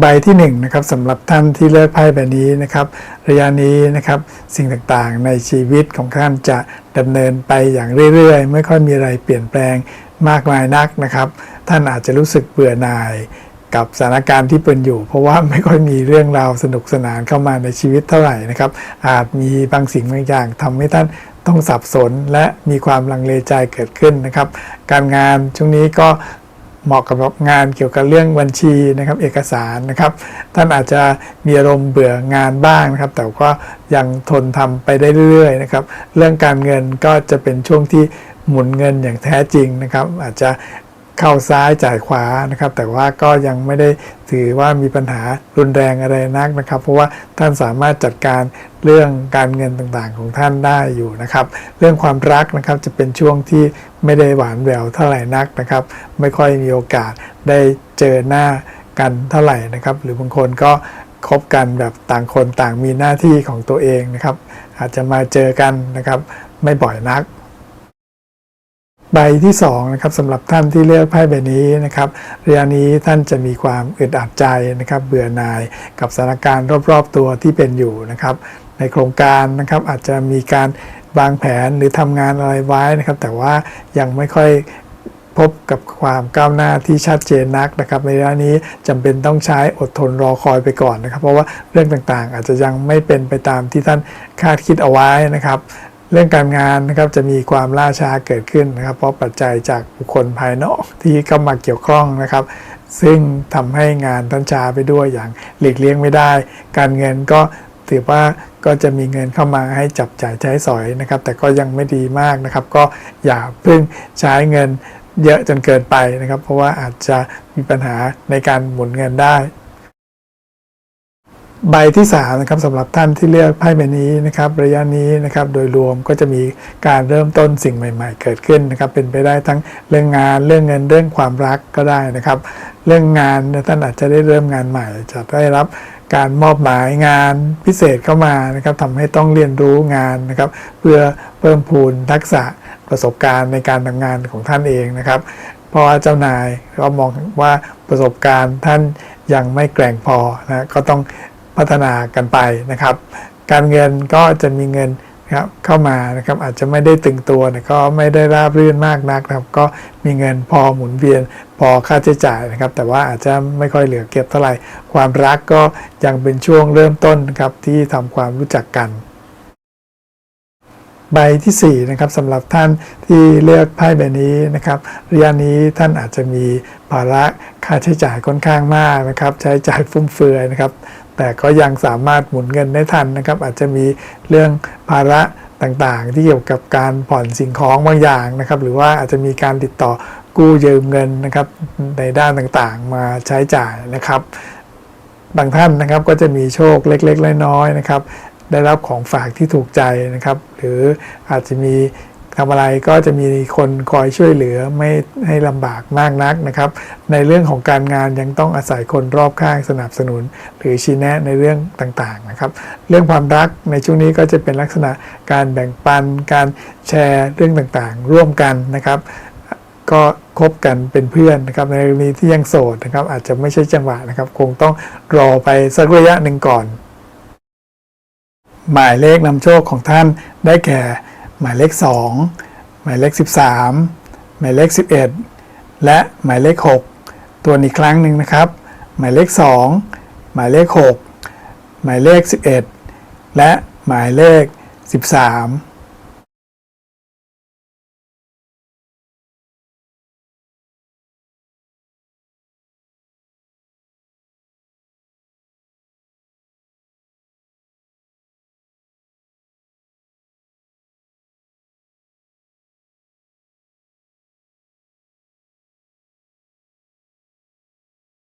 ใบที่1นงนะครับสำหรับท่านที่เลือกไพ่ใบนี้นะครับ ระยะนี้นะครับสิ่งต่างๆ ในชีวิตของท่านจะดำเนินไปอย่างเรื่อยๆ ไม่ค่อยมีอะไรเปลี่ยนแปลงมากมายนักนะครับ ท่านอาจจะรู้สึกเบื่อหน่ายกับสถานการณ์ที่เป็นอยู่ เพราะว่าไม่ค่อยมีเรื่องราวสนุกสนานเข้ามาในชีวิตเท่าไหร่นะครับ อาจมีบางสิ่งบางอย่างทำให้ท่านต้องสับสนและมีความลังเลใจเกิดขึ้นนะครับ การงานช่วงนี้ก็ เหมาะกับงานเกี่ยวกับเรื่องบัญชีนะครับเอกสารนะครับ ท่านอาจจะมีอารมณ์เบื่องานบ้างนะครับ แต่ก็ยังทนทำไปได้เรื่อยๆนะครับ เรื่องการเงินก็จะเป็นช่วงที่หมุนเงินอย่างแท้จริงนะครับ อาจจะ เข้าซ้ายจ่ายขวานะครับ แต่ว่าก็ยังไม่ได้ถือว่ามีปัญหารุนแรงอะไรนักนะครับ เพราะว่าท่านสามารถจัดการเรื่องการเงินต่างๆของท่านได้อยู่นะครับ เรื่องความรักนะครับจะเป็นช่วงที่ไม่ได้หวานแหววเท่าไหร่นักนะครับ ไม่ค่อยมีโอกาสได้เจอหน้ากันเท่าไหร่นะครับ หรือบางคนก็คบกันแบบต่างคนต่างมีหน้าที่ของตัวเองนะครับ อาจจะมาเจอกันนะครับ ไม่บ่อยนัก ใบที่2นะครับสำหรับท่านที่เลือกไพ่ใบนี้นะครับระยะนี้ท่านจะมีความอึดอัดใจนะครับ เบื่อหน่ายกับสถานการณ์รอบๆตัวที่เป็นอยู่นะครับ ในโครงการนะครับอาจจะมีการวางแผนหรือทำงานอะไรไว้นะครับ แต่ว่ายังไม่ค่อยพบกับความก้าวหน้าที่ชัดเจนนักนะครับ ในระยะนี้จำเป็นต้องใช้อดทนรอคอยไปก่อนนะครับ เพราะว่าเรื่องต่างๆ อาจจะยังไม่เป็นไปตามที่ท่านคาดคิดเอาไว้นะครับ เรื่องการงานนะครับจะมีความล่าช้าเกิดขึ้นนะครับ เพราะปัจจัยจากบุคคลภายนอกที่เข้ามาเกี่ยวข้องนะครับ ซึ่งทำให้งานท่านช้าไปด้วยอย่างหลีกเลี่ยงไม่ได้ การเงินก็ถือว่าก็จะมีเงินเข้ามาให้จับจ่ายใช้สอยนะครับ แต่ก็ยังไม่ดีมากนะครับ ก็อย่าเพิ่งใช้เงินเยอะจนเกินไปนะครับ เพราะว่าอาจจะมีปัญหาในการหมุนเงินได้ ใบที่3นะครับสำหรับท่านที่เลือกไพ่ใบนี้นะครับระยะนี้นะครับโดยรวมก็จะมีการเริ่มต้นสิ่งใหม่ ๆ เกิดขึ้นนะครับเป็นไปได้ทั้งเรื่องงานเรื่องเงินเรื่องความรักก็ได้นะครับ เรื่องงานท่านอาจจะได้เริ่มงานใหม่ จะได้รับการมอบหมายงานพิเศษเข้ามานะครับทำให้ต้องเรียนรู้งานนะครับ เพื่อเพิ่มพูนทักษะประสบการณ์ในการทำงานของท่านเองนะครับเพราะว่าเจ้านายก็มองว่าประสบการณ์ท่านยังไม่แกร่งพอนะก็ต้อง พัฒนากันไปนะครับ การเงินก็จะมีเงินนะครับเข้ามานะครับอาจจะไม่ได้ตึงตัวแต่ก็ไม่ได้ราบรื่นมากนักนะครับ ก็มีเงินพอหมุนเวียนพอค่าใช้จ่ายนะครับ แต่ว่าอาจจะไม่ค่อยเหลือเก็บเท่าไหร่ ความรักก็ยังเป็นช่วงเริ่มต้นนะครับที่ทำความรู้จักกัน ใบที่4นะครับสำหรับท่านที่เลือกไพ่ใบนี้นะครับระยะนี้ท่านอาจจะมีภาระค่าใช้จ่ายค่อนข้างมากนะครับ ใช้จ่ายฟุ่มเฟือยนะครับ แต่ก็ยังสามารถหมุนเงินได้ทันนะครับ อาจจะมีเรื่องภาระต่างๆ ที่เกี่ยวกับการผ่อนสิ่งของบางอย่างนะครับ หรือว่าอาจจะมีการติดต่อกู้ยืมเงินนะครับในด้านต่างๆ มาใช้จ่ายนะครับบางท่านนะครับก็จะมีโชคเล็กๆน้อยๆนะครับ ได้รับของฝากที่ถูกใจนะครับ หรืออาจจะมีทำอะไรก็จะมีคนคอยช่วยเหลือไม่ให้ลำบากมากนักนะครับ ในเรื่องของการงานยังต้องอาศัยคนรอบข้างสนับสนุน หรือชี้แนะในเรื่องต่างๆนะครับ เรื่องความรักในช่วงนี้ก็จะเป็นลักษณะการแบ่งปัน การแชร์เรื่องต่างๆ ร่วมกันนะครับ ก็คบกันเป็นเพื่อนนะครับในกรณีที่ยังโสดนะครับ อาจจะไม่ใช่จังหวะนะครับ คงต้องรอไปสักระยะหนึ่งก่อน หมายเลขนำโชคของท่านได้แก่ หมายเลข 2 หมายเลข 13 หมายเลข 11 และหมายเลข 6 ตัวอีกครั้งหนึ่งนะครับ หมายเลข 2 หมายเลข 6 หมายเลข 11 และหมายเลข 13